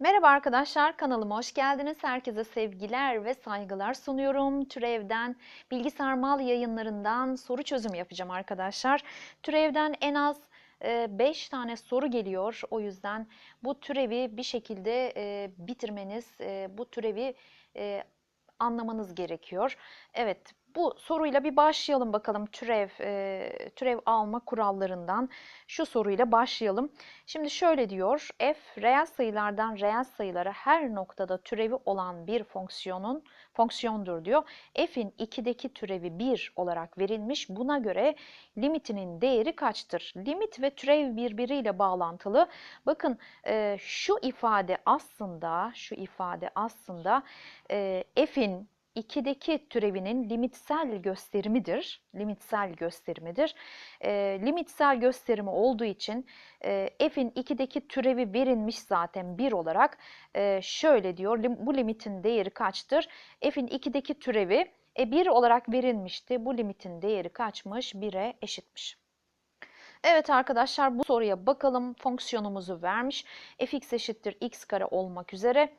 Merhaba arkadaşlar, kanalıma hoş geldiniz. Herkese sevgiler ve saygılar sunuyorum. Türev'den, Bilgisayar Mal yayınlarından soru çözümü yapacağım arkadaşlar. Türev'den en az 5 tane soru geliyor. O yüzden bu türevi bir şekilde e, bitirmeniz, e, bu türevi e, anlamanız gerekiyor. Evet, bu soruyla bir başlayalım bakalım türev e, türev alma kurallarından. Şu soruyla başlayalım. Şimdi şöyle diyor. F reel sayılardan reel sayılara her noktada türevi olan bir fonksiyonun fonksiyondur diyor. F'in 2'deki türevi 1 olarak verilmiş. Buna göre limitinin değeri kaçtır? Limit ve türev birbiriyle bağlantılı. Bakın e, şu ifade aslında şu ifade aslında e, F'in 2'deki türevinin limitsel gösterimidir. Limitsel gösterimidir. E, limitsel gösterimi olduğu için e, f'in 2'deki türevi verilmiş zaten 1 olarak. E, şöyle diyor, lim, bu limitin değeri kaçtır? f'in 2'deki türevi e, 1 olarak verilmişti. Bu limitin değeri kaçmış? 1'e eşitmiş. Evet arkadaşlar bu soruya bakalım. Fonksiyonumuzu vermiş. fx eşittir x kare olmak üzere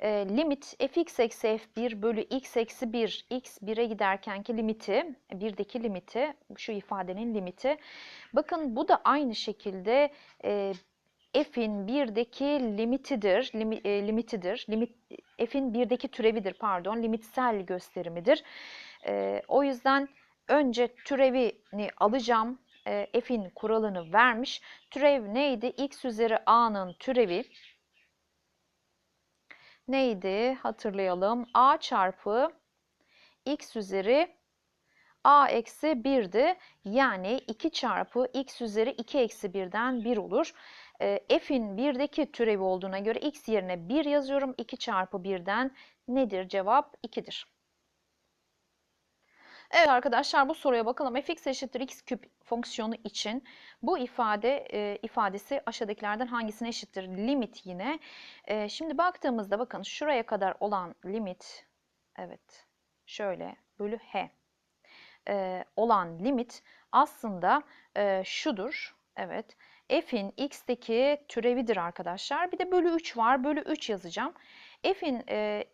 e, limit fx eksi f1 bölü x eksi 1 x 1'e giderkenki limiti, 1'deki limiti, şu ifadenin limiti. Bakın bu da aynı şekilde e, f'in 1'deki limitidir, limi, e, limitidir. Limit, f'in 1'deki türevidir pardon, limitsel gösterimidir. E, o yüzden önce türevini alacağım. E, f'in kuralını vermiş. Türev neydi? x üzeri a'nın türevi neydi? Hatırlayalım. A çarpı x üzeri a eksi 1'di. Yani 2 çarpı x üzeri 2 eksi 1'den 1 olur. E, f'in 1'deki türevi olduğuna göre x yerine 1 yazıyorum. 2 çarpı 1'den nedir? Cevap 2'dir. Evet arkadaşlar bu soruya bakalım. fx eşittir x küp fonksiyonu için bu ifade e, ifadesi aşağıdakilerden hangisine eşittir? Limit yine. E, şimdi baktığımızda bakın şuraya kadar olan limit evet şöyle bölü h e, olan limit aslında e, şudur. Evet f'in x'teki türevidir arkadaşlar. Bir de bölü 3 var. Bölü 3 yazacağım. f'in e,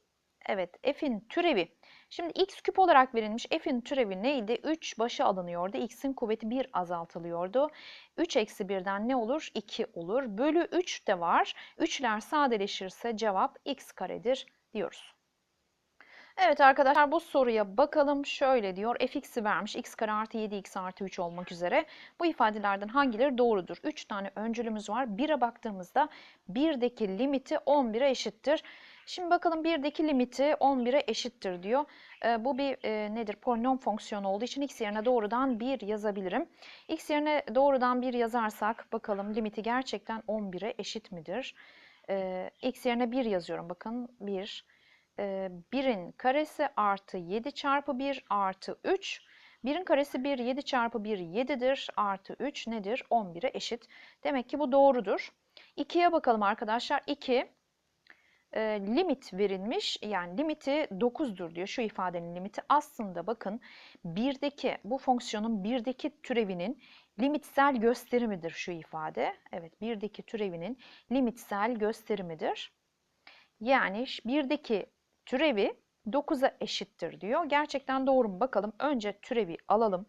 evet f'in türevi Şimdi x küp olarak verilmiş f'in türevi neydi? 3 başa alınıyordu. x'in kuvveti 1 azaltılıyordu. 3 eksi 1'den ne olur? 2 olur. Bölü 3 de var. 3'ler sadeleşirse cevap x karedir diyoruz. Evet arkadaşlar bu soruya bakalım. Şöyle diyor. fx'i vermiş. x kare artı 7x artı 3 olmak üzere. Bu ifadelerden hangileri doğrudur? 3 tane öncülümüz var. 1'e baktığımızda 1'deki limiti 11'e eşittir. Şimdi bakalım 1'deki limiti 11'e eşittir diyor. E, bu bir e, nedir? Polinom fonksiyonu olduğu için x yerine doğrudan 1 yazabilirim. x yerine doğrudan 1 yazarsak bakalım limiti gerçekten 11'e eşit midir? E, x yerine 1 yazıyorum. Bakın 1. E, 1'in karesi artı 7 çarpı 1 artı 3. 1'in karesi 1, 7 çarpı 1 7'dir. Artı 3 nedir? 11'e eşit. Demek ki bu doğrudur. 2'ye bakalım arkadaşlar. 2 e, limit verilmiş. Yani limiti 9'dur diyor. Şu ifadenin limiti aslında bakın birdeki bu fonksiyonun birdeki türevinin limitsel gösterimidir şu ifade. Evet birdeki türevinin limitsel gösterimidir. Yani birdeki türevi 9'a eşittir diyor. Gerçekten doğru mu bakalım. Önce türevi alalım.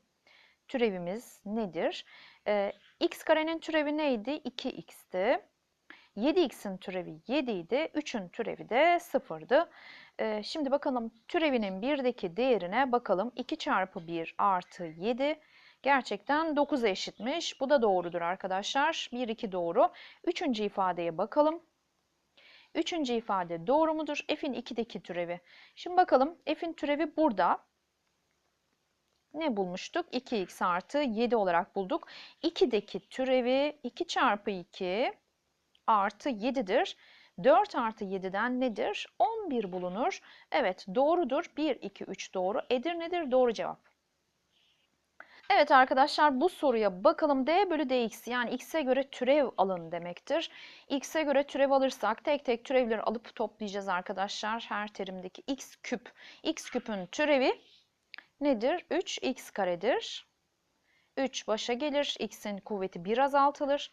Türevimiz nedir? Ee, x karenin türevi neydi? 2x'ti. 7x'in türevi 7 idi. 3'ün türevi de 0'dı. Ee, şimdi bakalım türevinin 1'deki değerine bakalım. 2 çarpı 1 artı 7 gerçekten 9'a eşitmiş. Bu da doğrudur arkadaşlar. 1, 2 doğru. Üçüncü ifadeye bakalım. Üçüncü ifade doğru mudur? F'in 2'deki türevi. Şimdi bakalım F'in türevi burada. Ne bulmuştuk? 2x artı 7 olarak bulduk. 2'deki türevi 2 çarpı 2 artı 7'dir. 4 artı 7'den nedir? 11 bulunur. Evet doğrudur. 1, 2, 3 doğru. Edirne'dir doğru cevap. Evet arkadaşlar bu soruya bakalım. d bölü dx yani x'e göre türev alın demektir. x'e göre türev alırsak tek tek türevleri alıp toplayacağız arkadaşlar. Her terimdeki x küp. x küpün türevi nedir? 3x karedir. 3 başa gelir. x'in kuvveti 1 azaltılır.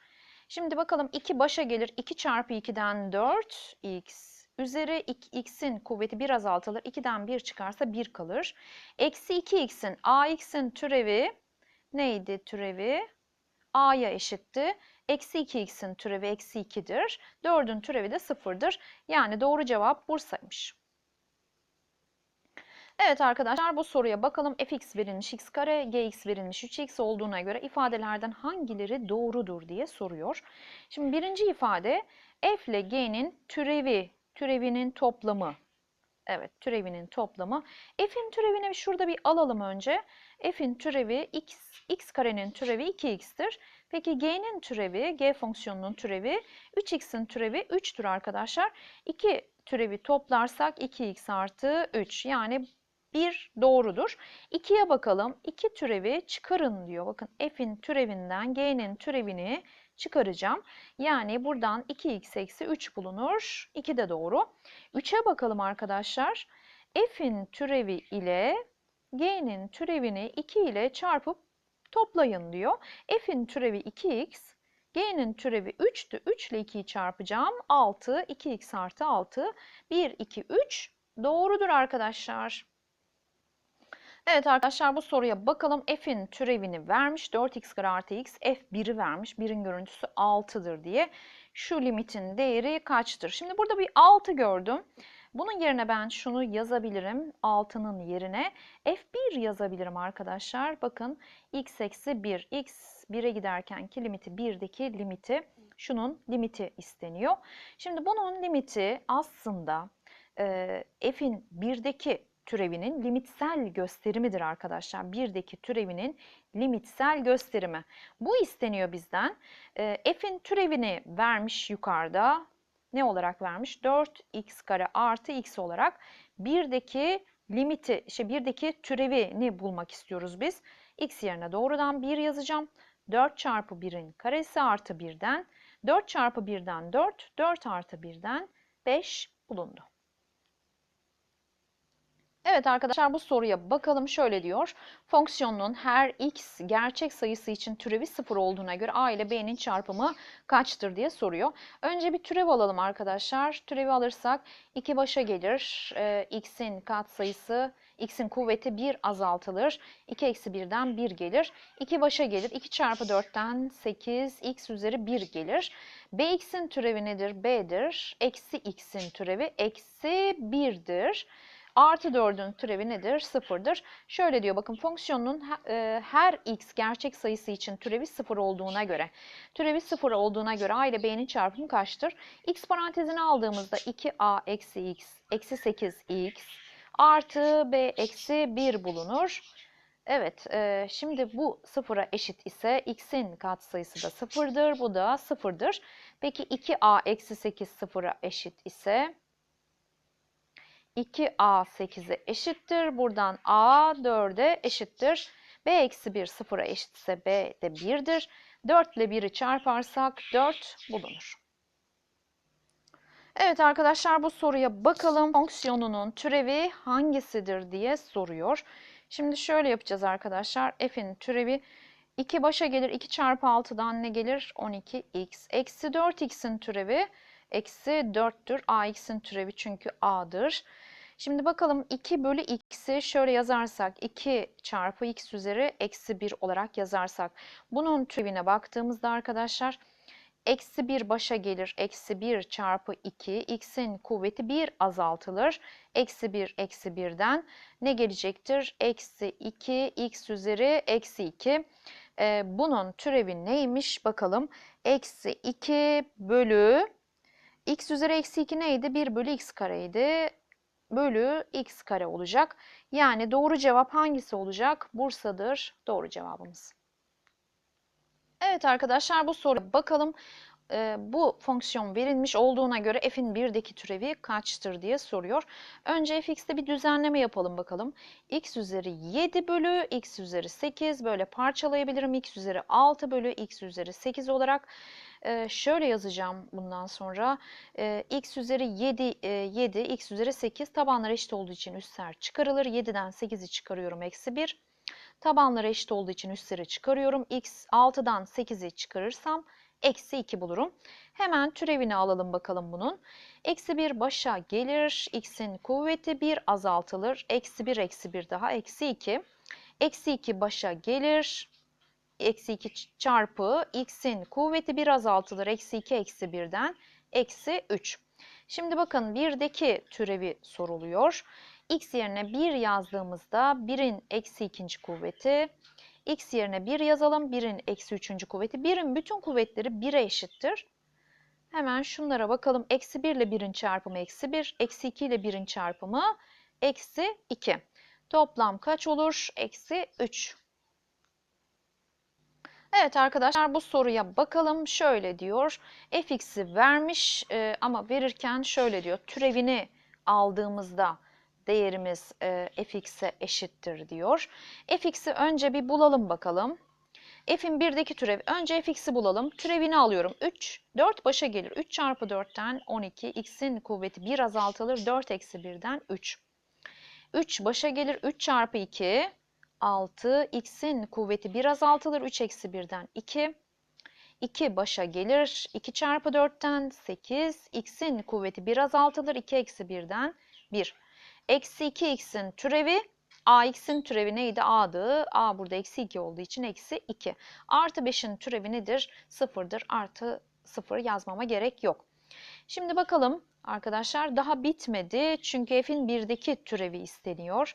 Şimdi bakalım 2 başa gelir. 2 çarpı 2'den 4x üzeri 2x'in kuvveti 1 azaltılır. 2'den 1 çıkarsa 1 kalır. Eksi 2x'in ax'in türevi neydi türevi? a'ya eşitti. Eksi 2x'in türevi eksi 2'dir. 4'ün türevi de 0'dır. Yani doğru cevap Bursa'ymış. Evet arkadaşlar bu soruya bakalım. fx verilmiş x kare, gx verilmiş 3x olduğuna göre ifadelerden hangileri doğrudur diye soruyor. Şimdi birinci ifade f ile g'nin türevi, türevinin toplamı. Evet türevinin toplamı. f'in türevini şurada bir alalım önce. f'in türevi x, x karenin türevi 2x'tir. Peki g'nin türevi, g fonksiyonunun türevi 3x'in türevi 3'tür arkadaşlar. 2 türevi toplarsak 2x artı 3 yani 1 doğrudur. 2'ye bakalım. 2 türevi çıkarın diyor. Bakın f'in türevinden g'nin türevini çıkaracağım. Yani buradan 2x eksi 3 bulunur. 2 de doğru. 3'e bakalım arkadaşlar. f'in türevi ile g'nin türevini 2 ile çarpıp toplayın diyor. f'in türevi 2x, g'nin türevi 3'tü. 3 ile 2'yi çarpacağım. 6, 2x artı 6, 1, 2, 3 doğrudur arkadaşlar. Evet arkadaşlar bu soruya bakalım. F'in türevini vermiş. 4x kare artı x. F 1'i vermiş. 1'in görüntüsü 6'dır diye. Şu limitin değeri kaçtır? Şimdi burada bir 6 gördüm. Bunun yerine ben şunu yazabilirim. 6'nın yerine F1 yazabilirim arkadaşlar. Bakın x eksi 1. x 1'e giderkenki limiti 1'deki limiti şunun limiti isteniyor. Şimdi bunun limiti aslında f'in 1'deki türevinin limitsel gösterimidir arkadaşlar. 1'deki türevinin limitsel gösterimi. Bu isteniyor bizden. E, f'in türevini vermiş yukarıda. Ne olarak vermiş? 4x kare artı x olarak 1'deki limiti, işte 1'deki türevini bulmak istiyoruz biz. x yerine doğrudan 1 yazacağım. 4 çarpı 1'in karesi artı 1'den 4 çarpı 1'den 4, 4 artı 1'den 5 bulundu. Evet arkadaşlar bu soruya bakalım şöyle diyor. Fonksiyonun her x gerçek sayısı için türevi 0 olduğuna göre a ile b'nin çarpımı kaçtır diye soruyor. Önce bir türev alalım arkadaşlar. Türevi alırsak 2 başa gelir. Ee, x'in katsayısı x'in kuvveti 1 azaltılır. 2 eksi 1'den 1 gelir. 2 başa gelir. 2 çarpı 4'ten 8 x üzeri 1 gelir. bx'in türevi nedir? b'dir. Eksi x'in türevi eksi 1'dir. Artı 4'ün türevi nedir? Sıfırdır. Şöyle diyor bakın fonksiyonun e, her x gerçek sayısı için türevi sıfır olduğuna göre. Türevi sıfır olduğuna göre a ile b'nin çarpımı kaçtır? x parantezini aldığımızda 2a eksi x eksi 8x artı b eksi 1 bulunur. Evet, e, şimdi bu sıfıra eşit ise x'in katsayısı da sıfırdır. Bu da sıfırdır. Peki 2a eksi 8 sıfıra eşit ise 2a 8'e eşittir. Buradan a 4'e eşittir. b eksi 1 0'a eşitse b de 1'dir. 4 ile 1'i çarparsak 4 bulunur. Evet arkadaşlar bu soruya bakalım. Fonksiyonunun türevi hangisidir diye soruyor. Şimdi şöyle yapacağız arkadaşlar. f'in türevi 2 başa gelir. 2 çarpı 6'dan ne gelir? 12x. Eksi 4x'in türevi eksi 4'tür. ax'in türevi çünkü a'dır. Şimdi bakalım 2 bölü x'i şöyle yazarsak 2 çarpı x üzeri eksi 1 olarak yazarsak bunun türevine baktığımızda arkadaşlar eksi 1 başa gelir. Eksi 1 çarpı 2 x'in kuvveti 1 azaltılır. Eksi 1 eksi 1'den ne gelecektir? Eksi 2 x üzeri eksi 2. Ee, bunun türevi neymiş bakalım. Eksi 2 bölü x üzeri eksi 2 neydi? 1 bölü x kareydi bölü x kare olacak. Yani doğru cevap hangisi olacak? Bursa'dır doğru cevabımız. Evet arkadaşlar bu soruya bakalım. Ee, bu fonksiyon verilmiş olduğuna göre f'in 1'deki türevi kaçtır diye soruyor. Önce fx'te bir düzenleme yapalım bakalım. x üzeri 7 bölü x üzeri 8 böyle parçalayabilirim. x üzeri 6 bölü x üzeri 8 olarak e, şöyle yazacağım bundan sonra. E, x üzeri 7, e, 7, x üzeri 8 tabanlar eşit olduğu için üstler çıkarılır. 7'den 8'i çıkarıyorum eksi 1. Tabanlar eşit olduğu için üstleri çıkarıyorum. x 6'dan 8'i çıkarırsam Eksi 2 bulurum. Hemen türevini alalım bakalım bunun. Eksi 1 başa gelir. X'in kuvveti 1 azaltılır. Eksi 1 eksi 1 daha eksi 2. Eksi 2 başa gelir. Eksi 2 çarpı x'in kuvveti 1 azaltılır. Eksi 2 eksi 1'den eksi 3. Şimdi bakın 1'deki türevi soruluyor. x yerine 1 yazdığımızda 1'in eksi ikinci kuvveti. x yerine 1 yazalım. 1'in eksi üçüncü kuvveti. 1'in bütün kuvvetleri 1'e eşittir. Hemen şunlara bakalım. Eksi 1 ile 1'in çarpımı eksi 1. Eksi 2 ile 1'in çarpımı eksi 2. Toplam kaç olur? Eksi 3. Evet arkadaşlar bu soruya bakalım. Şöyle diyor. fx'i vermiş e, ama verirken şöyle diyor. Türevini aldığımızda değerimiz e, fx'e eşittir diyor. fx'i önce bir bulalım bakalım. f'in birdeki türevi. Önce fx'i bulalım. Türevini alıyorum. 3, 4 başa gelir. 3 çarpı 4'ten 12. x'in kuvveti 1 azaltılır. 4 eksi 1'den 3. 3 başa gelir. 3 çarpı 2 6. X'in kuvveti 1 azaltılır. 3 eksi 1'den 2. 2 başa gelir. 2 çarpı 4'ten 8. X'in kuvveti 1 azaltılır. 2 eksi 1'den 1. Eksi 2x'in türevi. AX'in türevi neydi? A'dı. A burada eksi 2 olduğu için eksi 2. Artı 5'in türevi nedir? 0'dır. Artı 0 yazmama gerek yok. Şimdi bakalım arkadaşlar daha bitmedi. Çünkü f'in birdeki türevi isteniyor.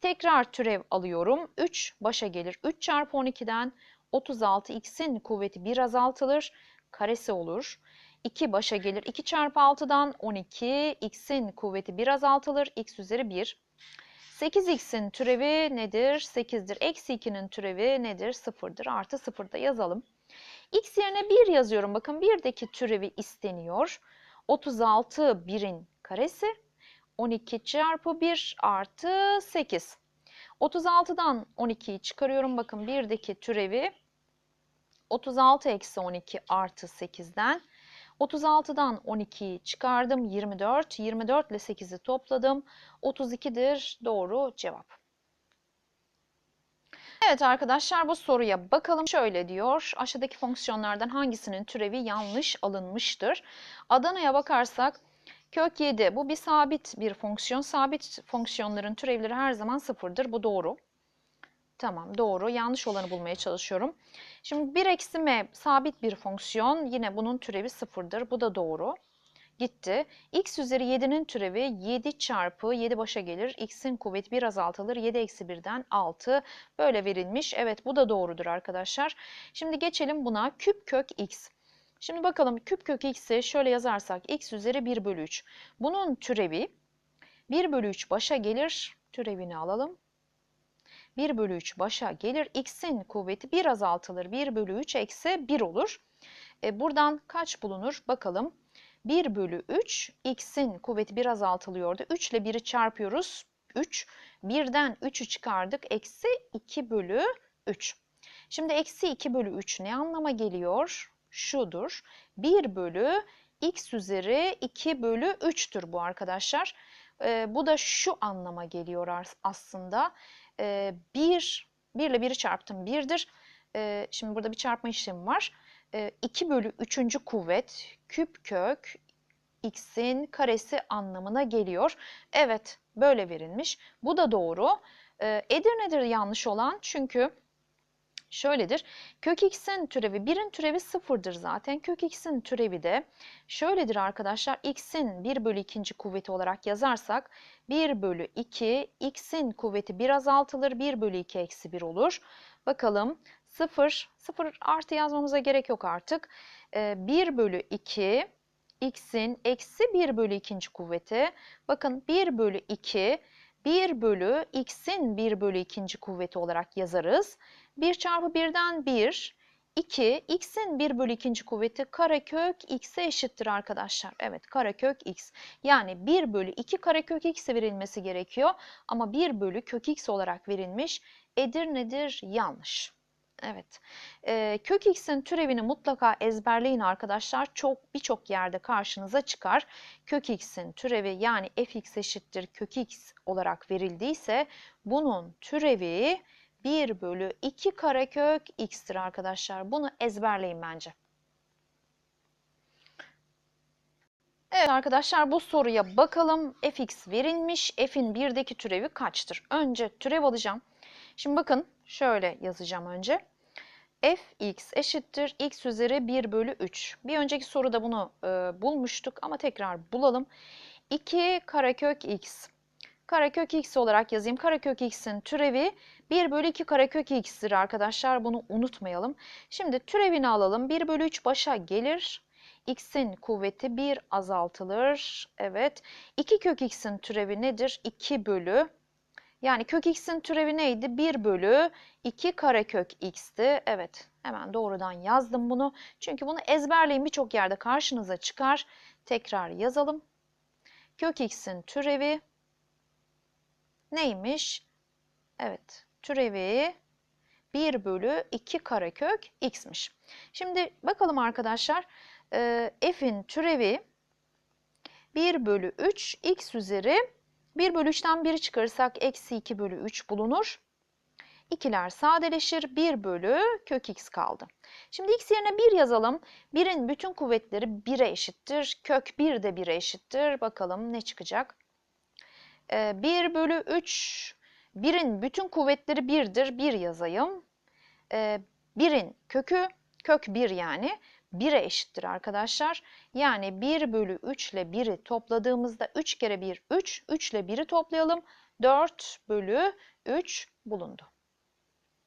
Tekrar türev alıyorum. 3 başa gelir. 3 çarpı 12'den 36 x'in kuvveti 1 azaltılır. Karesi olur. 2 başa gelir. 2 çarpı 6'dan 12 x'in kuvveti 1 azaltılır. x üzeri 1. 8x'in türevi nedir? 8'dir. Eksi 2'nin türevi nedir? 0'dır. Artı 0'da yazalım. x yerine 1 yazıyorum. Bakın 1'deki türevi isteniyor. 36 1'in karesi. 12 çarpı 1 artı 8. 36'dan 12'yi çıkarıyorum. Bakın 1'deki türevi 36 eksi 12 artı 8'den. 36'dan 12'yi çıkardım. 24. 24 ile 8'i topladım. 32'dir doğru cevap. Evet arkadaşlar bu soruya bakalım. Şöyle diyor. Aşağıdaki fonksiyonlardan hangisinin türevi yanlış alınmıştır? Adana'ya bakarsak kök 7 bu bir sabit bir fonksiyon. Sabit fonksiyonların türevleri her zaman sıfırdır. Bu doğru. Tamam doğru. Yanlış olanı bulmaya çalışıyorum. Şimdi 1 eksi m sabit bir fonksiyon. Yine bunun türevi sıfırdır. Bu da doğru. Gitti. x üzeri 7'nin türevi 7 çarpı 7 başa gelir. x'in kuvveti 1 azaltılır. 7 eksi 1'den 6. Böyle verilmiş. Evet bu da doğrudur arkadaşlar. Şimdi geçelim buna. Küp kök x. Şimdi bakalım küp kök x'i şöyle yazarsak x üzeri 1 bölü 3. Bunun türevi 1 bölü 3 başa gelir. Türevini alalım. 1 bölü 3 başa gelir. X'in kuvveti 1 azaltılır. 1 bölü 3 eksi 1 olur. E, buradan kaç bulunur? Bakalım. 1 bölü 3 x'in kuvveti 1 azaltılıyordu. 3 ile 1'i çarpıyoruz. 3. 1'den 3'ü çıkardık. Eksi 2 bölü 3. Şimdi eksi 2 bölü 3 ne anlama geliyor? Şudur. 1 bölü x üzeri 2 bölü 3'tür bu arkadaşlar. E, bu da şu anlama geliyor aslında. E, 1, 1 ile 1'i çarptım 1'dir. E, şimdi burada bir çarpma işlemi var. 2 bölü 3. kuvvet küp kök x'in karesi anlamına geliyor. Evet böyle verilmiş. Bu da doğru. Edirne'dir yanlış olan çünkü şöyledir. Kök x'in türevi 1'in türevi sıfırdır zaten. Kök x'in türevi de şöyledir arkadaşlar. x'in 1 bölü 2. kuvveti olarak yazarsak 1 bölü 2 x'in kuvveti 1 azaltılır. 1 bölü 2 eksi 1 olur. Bakalım 0, 0 artı yazmamıza gerek yok artık. 1 bölü 2 x'in eksi 1 bölü 2. kuvveti. Bakın 1 bölü 2 1 bölü x'in 1 bölü 2. kuvveti olarak yazarız. 1 çarpı 1'den 1, 2, x'in 1 bölü 2. kuvveti karekök x'e eşittir arkadaşlar. Evet karekök x. Yani 1 bölü 2 karekök x'e verilmesi gerekiyor. Ama 1 bölü kök x olarak verilmiş. Edirne'dir yanlış. Evet. E, kök x'in türevini mutlaka ezberleyin arkadaşlar. Çok birçok yerde karşınıza çıkar. Kök x'in türevi yani fx eşittir kök x olarak verildiyse bunun türevi 1 bölü 2 karekök x'tir arkadaşlar. Bunu ezberleyin bence. Evet arkadaşlar bu soruya bakalım. fx verilmiş. f'in birdeki türevi kaçtır? Önce türev alacağım. Şimdi bakın şöyle yazacağım önce. fx eşittir x üzeri 1 bölü 3. Bir önceki soruda bunu e, bulmuştuk ama tekrar bulalım. 2 karekök x. Karekök x olarak yazayım. Karekök x'in türevi 1 bölü 2 karekök x'tir arkadaşlar. Bunu unutmayalım. Şimdi türevini alalım. 1 bölü 3 başa gelir. X'in kuvveti 1 azaltılır. Evet. 2 kök x'in türevi nedir? 2 bölü. Yani kök x'in türevi neydi? 1 bölü 2 karekök x'ti. Evet. Hemen doğrudan yazdım bunu. Çünkü bunu ezberleyin birçok yerde karşınıza çıkar. Tekrar yazalım. Kök x'in türevi neymiş? Evet. Türevi 1 bölü 2 karekök x'miş. Şimdi bakalım arkadaşlar. E, f'in türevi 1 bölü 3 x üzeri 1 bölü 3'ten 1'i çıkarırsak eksi 2 bölü 3 bulunur. İkiler sadeleşir. 1 bölü kök x kaldı. Şimdi x yerine 1 yazalım. 1'in bütün kuvvetleri 1'e eşittir. Kök 1 de 1'e eşittir. Bakalım ne çıkacak? Ee, 1 bölü 3. 1'in bütün kuvvetleri 1'dir. 1 yazayım. Ee, 1'in kökü, kök 1 yani 1'e eşittir arkadaşlar. Yani 1 bölü 3 ile 1'i topladığımızda 3 kere 1 3, 3 ile 1'i toplayalım. 4 bölü 3 bulundu.